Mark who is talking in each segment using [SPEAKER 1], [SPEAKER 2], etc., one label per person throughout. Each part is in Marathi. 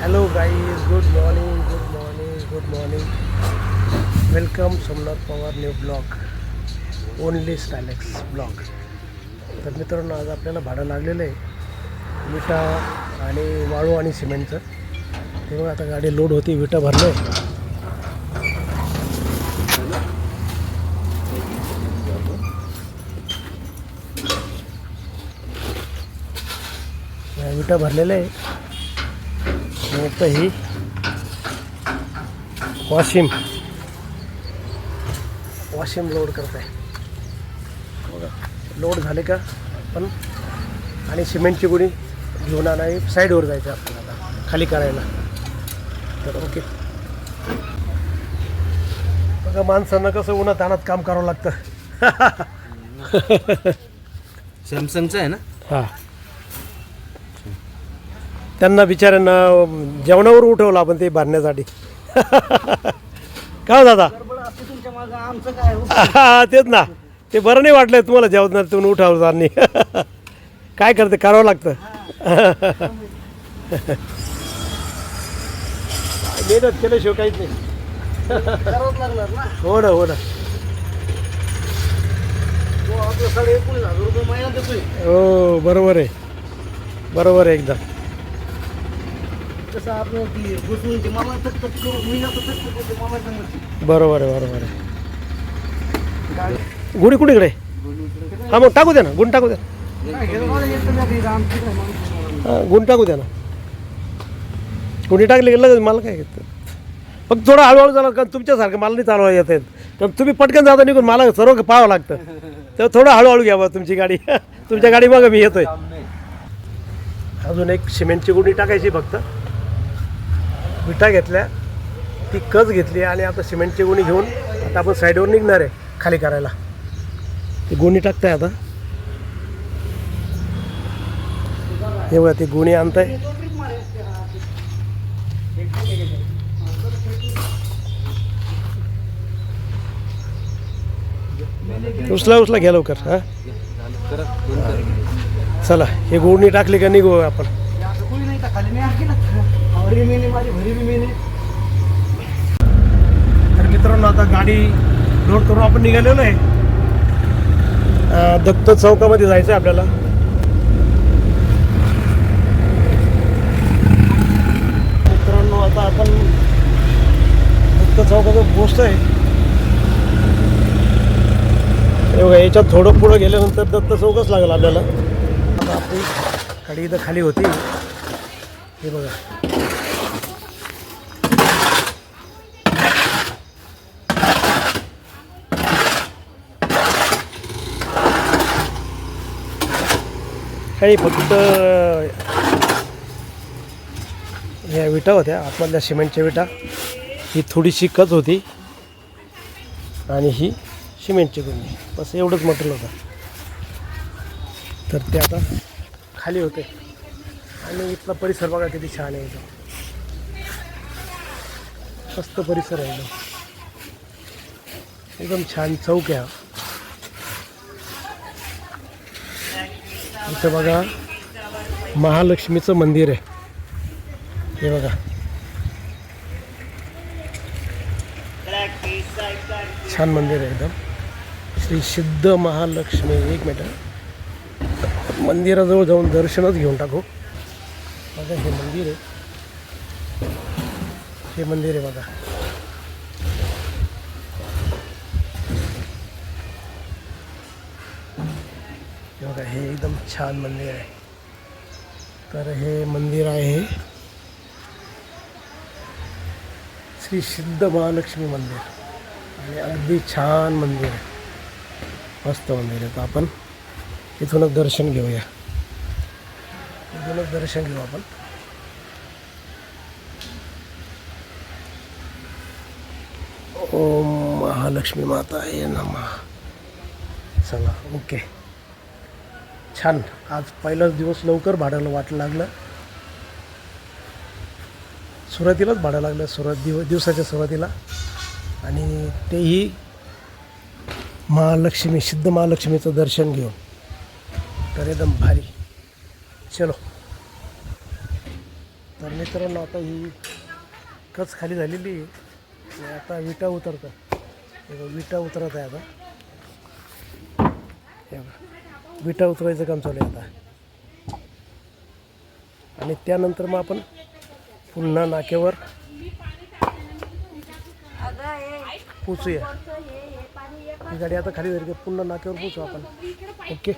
[SPEAKER 1] Hello guys good morning good morning good morning welcome Somnath Pawar new blog only Stylex blog तर मित्रांनो आज आपल्याला भाडं लागलेलं आहे. विटा आणि वाळू आणि सिमेंटचं. तेव्हा आता गाडी लोड होती विटा भरले आहे विटा भरलेल्या आहे. आता ही वाशिम. वाशिम लोड करत आहे बघा. लोड झाले का? पण आणि सिमेंटची गुणी घेऊन आणावी साईडवर जायचं आपल्याला खाली करायला. तर ओके. बघा माणसांना कसं उन्हात आणत काम करावं लागतं.
[SPEAKER 2] सॅमसंगचं आहे ना?
[SPEAKER 1] हां. त्यांना बिचाऱ्यांना जेवणावर उठवलं आपण ते भरण्यासाठी. का हो दादा?
[SPEAKER 2] तुमच्या मागं आमचं काय
[SPEAKER 1] हा, तेच ना. ते बरं नाही वाटलं तुम्हाला जेवणातून उठावताना. काय करते? करावं लागतं. मेहनत केल्याशिवाय काहीच नाही.
[SPEAKER 2] करावंच लागणार ना.
[SPEAKER 1] हो ना हो ना.
[SPEAKER 2] देतोय.
[SPEAKER 1] हो बरोबर आहे. बरोबर आहे एकदम.
[SPEAKER 2] कसं आपलं ती घुसवून ती मला तक तक करू. महिना तर तक तक होते मला सांगायची
[SPEAKER 1] बरोबर आहे बरोबर आहे.
[SPEAKER 2] गाडी.
[SPEAKER 1] गुढी कुणीकडे हा मग टाकू द्या ना. गुण टाकू द्या.
[SPEAKER 2] काय मला येतं नाही ते आमची काय माणूस मला.
[SPEAKER 1] हा, गुण टाकू द्या ना. गुणी टाकले की लगेच मला काय घेतं फक्त थोडं हळूहळू झालं कारण तुमच्यासारखं मला नाही चालवा येत आहेत. कारण तुम्ही पटकन जाता निघून मला सर्व पाहावं लागतं. तर थोडं हळूहळू घ्यावं तुमची गाडी. तुमच्या गाडी मग मी येतोय. अजून एक सिमेंटची गुणी टाकायची फक्त. विटा घेतल्या ती कच घेतली आणि आता सिमेंटची गुणी घेऊन आता आपण साईडवर निघणार आहे खाली करायला. ती गुणी टाकताय आता. हे बघा ती गुणी आणताय. उचला उचला घ्या लवकर हा? चला हे गुणी टाकली का निघू आपण?
[SPEAKER 2] आवडी मी माझी भरी बी मी
[SPEAKER 1] तर मित्रांनो आता गाडी लोड करून आपण निघालेलो आहे. दत्त चौकामध्ये जायचं आहे आपल्याला. मित्रांनो आता आपण दत्त चौकात पोचतो आहे बघा याच्यात थोडं पुढं गेल्यानंतर दत्त चौकच लागला आपल्याला. आता आपली गाडी इथं खाली होती. हे बघा. काही फक्त या विटा होत्या आतमधल्या सिमेंटच्या विटा. ही थोडीशी कच होती. आणि ही सिमेंटची गुंडी बस एवढंच मटेरियल होतं. तर ते आता खाली होते. आणि इथला परिसर बघा किती छान आहे एकदम मस्त परिसर आहे एकदम एकदम छान चौक आहे इथं बघा महालक्ष्मीचं मंदिर आहे. हे बघा. छान मंदिर आहे एकदम. श्री सिद्ध महालक्ष्मी एक मिनटं. मंदिराजवळ जाऊन दर्शनच घेऊन टाकू. बघा हे मंदिर आहे. हे मंदिर आहे बघा. हे बघा हे एकदम छान मंदिर आहे. तर हे मंदिर आहे श्री सिद्ध महालक्ष्मी मंदिर. आणि अगदी छान मंदिर आहे. मस्त मंदिर आहे. तर आपण इथूनच दर्शन घेऊया. इथूनच दर्शन घेऊ आपण. ओम महालक्ष्मी माता आहे नमा. चला ओके. छान. आज पहिलाच दिवस लवकर भाड्याला वाट लागलं. सुरुवातीलाच भाडं लागलं सुरुवात दिव दिवसाच्या सुरुवातीला. आणि तेही महालक्ष्मी सिद्ध महालक्ष्मीचं दर्शन घेऊन. तर एकदम भारी. चलो. तर मित्रांनो आता ही कच खाली झालेली आहे. आता विटा उतरतं विटा उतरत आहे आता. विटा उतरायचं काम चालू आहे आता. आणि त्यानंतर मग आपण पुन्हा नाक्यावर पोचूया. ही गाडी आता खाली झाली की पुन्हा नाक्यावर पोचू आपण. ओके.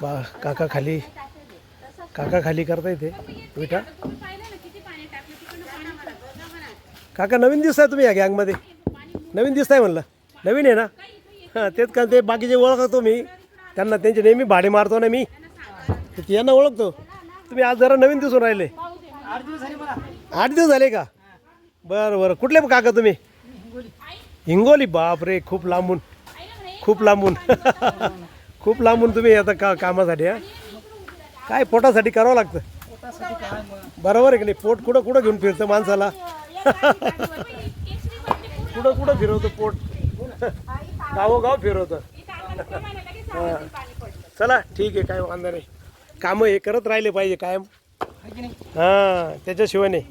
[SPEAKER 1] बा काका खाली काका खाली करता येते विटा काका नवीन दिसताय तुम्ही या गँगमध्ये. नवीन दिसताय म्हणलं. नवीन आहे ना? हां तेच का ते बाकीचे ओळखतो मी. त्यांना त्यांचे नेहमी भाडे मारतो ना मी. ते यांना ओळखतो. तुम्ही आज जरा नवीन दिसून राहिले.
[SPEAKER 2] आठ दिवस झाले
[SPEAKER 1] आठ दिवस झाले का? बरं बरं. कुठले काका तुम्ही? हिंगोली बापरे खूप लांबून. खूप लांबून. खूप लांबून तुम्ही आता का कामासाठी हा? काय पोटासाठी करावं लागतं? बरोबर आहे की नाही? पोट कुठं कुठं घेऊन फिरतं माणसाला? कुठं कुठं फिरवतं पोट? गावोगाव फिरवतं. चला ठीक आहे काय वांधा नाही. कामं हे करत राहिले पाहिजे कायम. हां त्याच्याशिवाय नाही.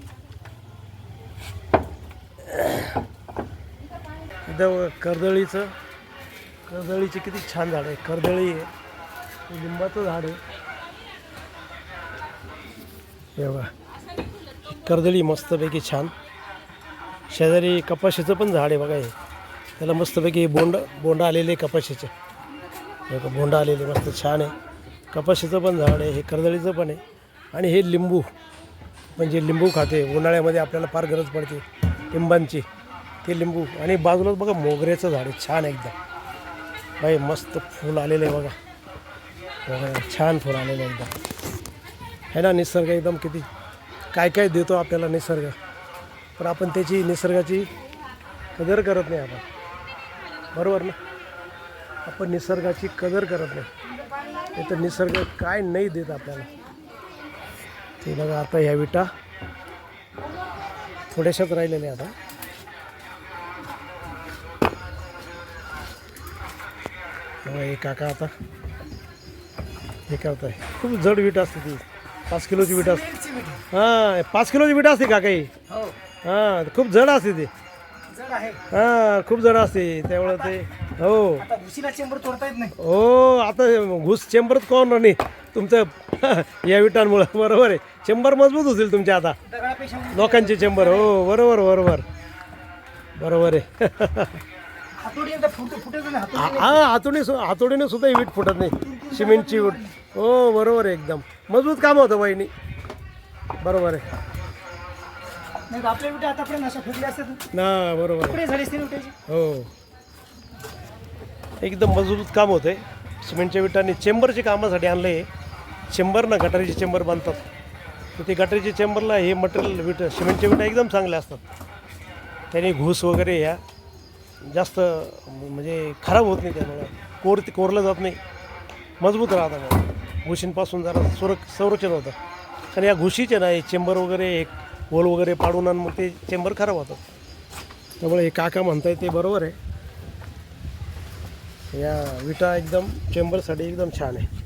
[SPEAKER 1] कर्दळीचं कर्दळीची किती छान झाड आहे. कर्दळी आहे. लिंबाचं झाड आहे. हे बघा. कर्दळी मस्तपैकी छान. शेजारी कपाशीचं पण झाड आहे बघा हे. त्याला मस्तपैकी बोंड बोंड आलेले आहे कपाशीचे. बघा, बोंड आलेले मस्त छान आहे. कपाशीचं पण झाड आहे हे कर्दळीचं पण आहे. आणि हे लिंबू. म्हणजे लिंबू खाते. उन्हाळ्यामध्ये आपल्याला फार गरज पडते. लिंबांची. ते लिंबू. आणि बाजूलाच बघा मोगऱ्याचं झाड आहे. छान एकदम. बाई मस्त फूल आलेलं आहे बघा. बघा छान फूल आलेलं आहे एकदम. है ना निसर्ग एकदम किती काय काय देतो आपल्याला निसर्ग? पण आपण त्याची निसर्गाची कदर करत नाही आपण. बरोबर ना? आपण निसर्गाची कदर करत नाही. नाही तर निसर्ग काय नाही देत आपल्याला. ते बघा आता ह्या विटा थोड्याशाच राहिलेल्या आता हे काका आता हे करताय. खूप जड विटा असते ती. पाच किलोची विटा असते. हां पाच किलोची विटा असते काका ही.
[SPEAKER 2] हो.
[SPEAKER 1] हां खूप जड असते ती.
[SPEAKER 2] जड आहे.
[SPEAKER 1] हां खूप जड असते. त्यामुळं ते हो.
[SPEAKER 2] आता भुशीला चेंबर तोडता येत नाही.
[SPEAKER 1] हो आता घुस चेंबरच कोण नाही तुमचं या विटांमुळं. बरोबर आहे. चेंबर मजबूत होतील तुमच्या आता. लोकांचे चेंबर. हो बरोबर बरोबर. बरोबर आहे. हा हातोडी हातोडीने सुद्धा ही वीट फुटत नाही. सिमेंटची वीट. हो बरोबर आहे एकदम. मजबूत काम होतं वहिनी बरोबर आहे.
[SPEAKER 2] आपल्या विटा आतापर्यंत अशा असतात
[SPEAKER 1] ना? बरोबर आहे.
[SPEAKER 2] पुढे झाली असते विटाची
[SPEAKER 1] हो. एकदम मजबूत काम होतं आहे सिमेंटच्या विटांनी चेंबरच्या कामासाठी आणलं आहे चेंबर ना गटारीचे चेंबर बांधतात. तर ते गटारीच्या चेंबरला हे मटेरियल विट सिमेंटच्या विटा एकदम चांगल्या असतात. त्याने घूस वगैरे ह्या जास्त म्हणजे खराब होत नाही त्यामुळं. कोर कोरलं जात नाही. मजबूत राहतं मग. घुशींपासून जरा सुरक संरक्षण होतं. कारण या घुशीचे ना हे चेंबर वगैरे एक होल वगैरे पाडून आणि मग ते चेंबर खराब होतात. त्यामुळे हे काका म्हणताय ते बरोबर आहे. या विटा एकदम चेंबरसाठी एकदम छान आहे.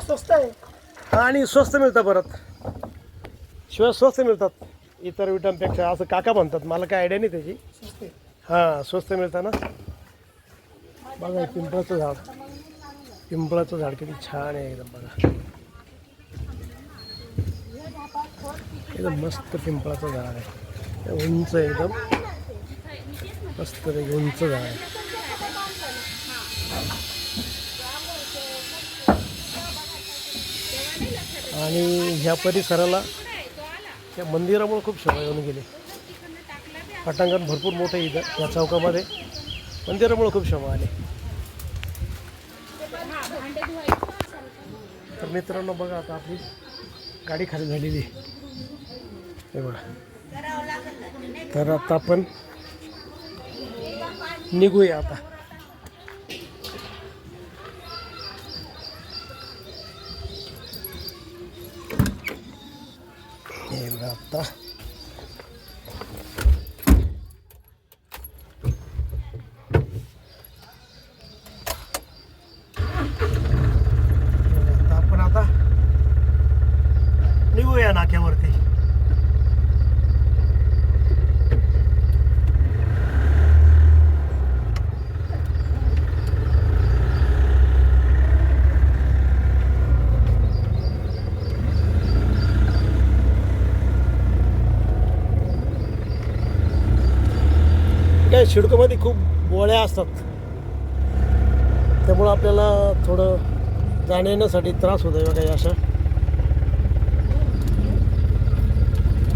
[SPEAKER 2] स्वस्त आहे.
[SPEAKER 1] आणि स्वस्त मिळतं परत. शिवाय स्वस्त मिळतात. इतर विटांपेक्षा असं काका म्हणतात. मला काय आयडिया नाही त्याची. हां स्वस्त मिळतं ना? बघा पिंपळाचं झाड. पिंपळाचं झाड किती छान आहे एकदम बघा. एकदम मस्त पिंपळाचं झाड आहे. उंच एकदम. मस्त उंच झाड आहे. आणि ह्या परिसराला त्या मंदिरामुळे खूप शोभा येऊन गेली. पटांगण भरपूर मोठं आहे इथं या चौकामध्ये. मंदिरामुळे खूप शोभा आली. तर मित्रांनो बघा आता आपली गाडी खाली झालेली आहे. हे बघा. तर आता आपण निघूया आता. हे बघा आता शिडकोमध्ये खूप गोळ्या असतात. त्यामुळं आपल्याला थोडं जाण्या येण्यासाठी त्रास होतो बघा काही अशा.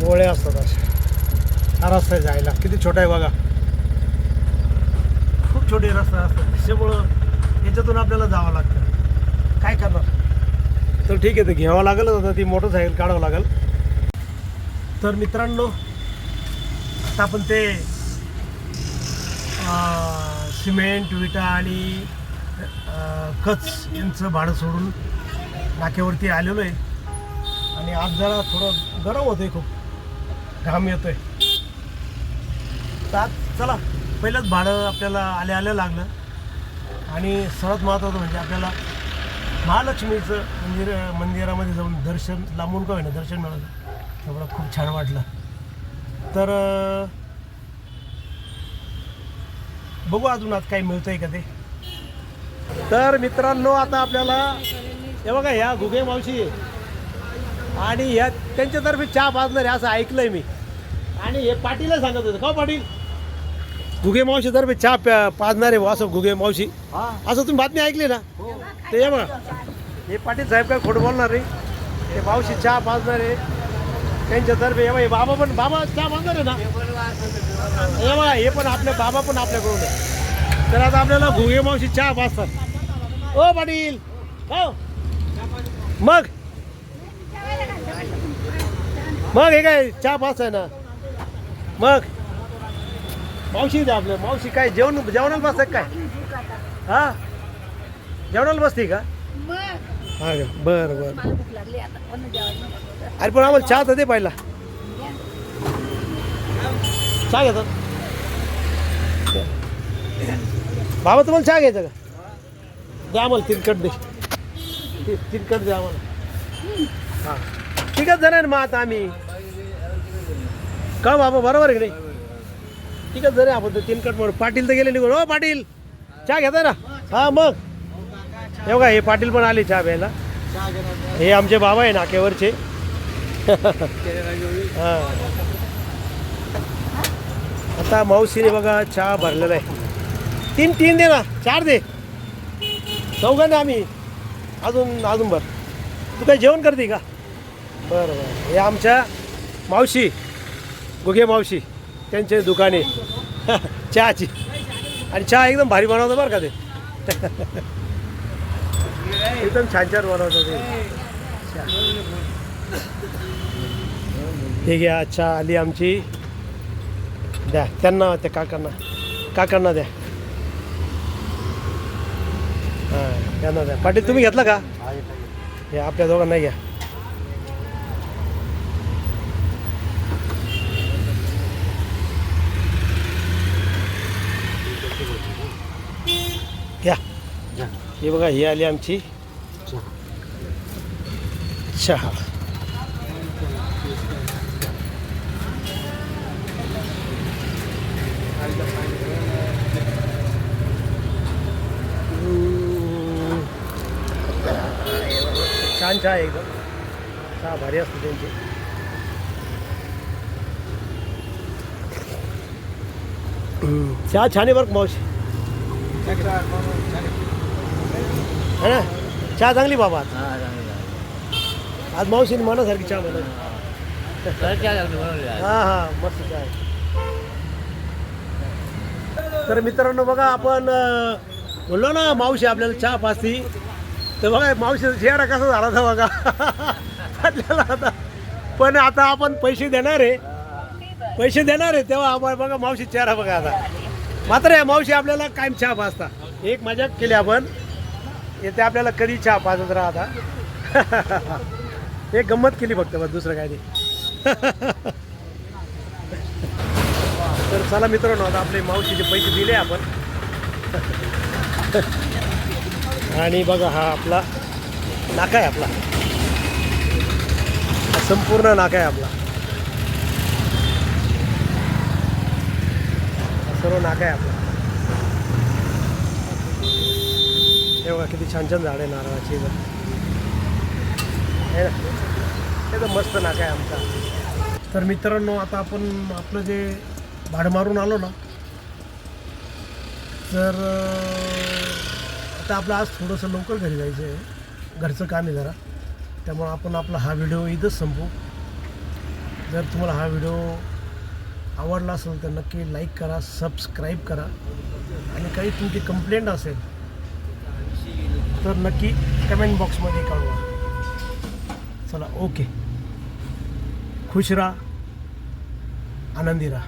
[SPEAKER 1] गोळ्या असतात अशा. हा रस्ता आहे जायला. किती छोटा आहे बघा. खूप छोटे रस्ता असतात. त्याच्यामुळं याच्यातून आपल्याला जावं लागतं. काय करणार? तर ठीक आहे ते घ्यावं लागेलच आता ती मोटरसायकल काढावं लागेल. तर मित्रांनो आता आपण ते सिमेंट विटा आणि कच यांचं भाडं सोडून नाक्यावरती आलेलो आहे. आणि आज जरा थोडं गरम होतंय खूप. घाम येतोय. तर आज चला पहिलंच भाडं आपल्याला आल्या आल्या लागलं. आणि सर्वात महत्त्वाचं म्हणजे आपल्याला महालक्ष्मीचं मंदिर मंदिरामध्ये जाऊन दर्शन लांबून का होईना दर्शन मिळालं. तेवढं खूप छान वाटलं. तर बघू अजून आज काही मिळतंय का ते. तर मित्रांनो आता आपल्याला हे बघा ह्या घुगे मावशी. आणि ह्या त्यांच्यातर्फे चहा पाजणार आहे असं ऐकलंय मी. आणि हे पाटीलला सांगत होते. का हो पाटील? घुगे मावशीतर्फे चहा प्या पाजणार आहे बुवा असं घुगे मावशी.
[SPEAKER 2] हा.
[SPEAKER 1] असं तुम्ही बातमी ऐकली ना?
[SPEAKER 2] हो.
[SPEAKER 1] ते हे बघा. हे पाटील साहेब काय खोटं बोलणार नाही ते मावशी चहा पाजणार. आहे त्यांच्यातर्फे हे बाबा पण बाबा चहा पाजणार आहे ना. हे बघा हे पण आपले बाबा पण आपल्याकडून आहे. तर आता आपल्याला घुगे मावशी चहा पाजतात. ओ पाटील. हो. मग. मग हे काय चहा पाच आहे ना. मग. मावशी द्या आपल्या मावशी काय जेवण जेवणाला बसतात काय? हा? जेवणाला बसते का? हा का बरं. बरं अरे पण आम्हाला चहा तर दे पाहिला. चहा घेतात बाबा तुम्हाला चहा घ्यायचा का? द्या आम्हाला तिरकट दे. ति- तिरकट द्या आम्हाला. हां. तिकट जाणार ना मग आता आम्ही. का बाबा बरोबर आहे की नाही? तिकट जरे आपण ते तिनकट म्हणून पाटील तर गेले निघून हो पाटील चहा घेताय ना? हा मग. हे बघा हे पाटील पण आले चहा प्यायला. हे आमचे बाबा आहे नाकेवरचे आता मावशीने बघा चहा भरलेला आहे. तीन तीन दे ना चार दे. चौघांना आम्ही. अजून अजून भर. तू काय जेवण करते का? बरं बरं. हे आमच्या मावशी गुगे मावशी त्यांचे दुकाने. चहाची. आणि चहा एकदम भारी बनवतो बरं का ते. एकदम छान छान बनवतो ते. हे घ्या चहा आली आमची. द्या त्यांना त्या काकांना. काकांना द्या. हाँ त्यांना द्या. पाटील तुम्ही घेतला का? हे आपल्या दोघांना घ्या. घ्या. हे बघा ही आली आमची. चहा. चहा आहे एकदम. चहा भारी असते त्यांची. चहा छान आहे बरं मावशी? है ना? चहा चांगली बाबा आज. आज मावशीने मनासारखी चहा बनवली. हा हा. मस्त चहा आहे. तर मित्रांनो बघा आपण अं, बोललो ना मावशी आपल्याला चहा पाचती तर बघा मावशीचा चेहरा कसा झाला होता बघा. आपल्याला आता पण आता आपण पैसे देणार आहे. पैसे देणार आहे तेव्हा आपण बघा मावशी चेहरा बघा आता. मात्र या मावशी आपल्याला कायम चहा पाजता. एक मजा केली आपण. येते आपल्याला कधी चहा पाजत राहता एक गंमत केली फक्त बस दुसरं काय नाही. तर चला मित्रांनो आता आपले मावशीचे पैसे दिले आपण. आणि बघा हा आपला नाका आहे आपला. संपूर्ण नाका आहे आपला. सर्व नाका आहे आपला. हे बघा किती छान छान झाड आहे नारळाची. हे आहे ना तर मस्त नाका आहे आमचा. तर मित्रांनो आता आपण आपलं जे भाडं मारून आलो ना तर अं, आपलं आज थोडंसं लवकर घरी जायचं आहे. घरचं काम आहे जरा. त्यामुळं आपण आपला हा व्हिडिओ इथंच संपू जर तुम्हाला हा व्हिडिओ आवडला असेल तर नक्की लाईक करा सबस्क्राईब करा. आणि काही तुमची कंप्लेंट असेल तर नक्की कमेंट बॉक्समध्ये कळवा. चला ओके. खुश राहा आनंदी राहा.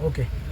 [SPEAKER 1] ओके.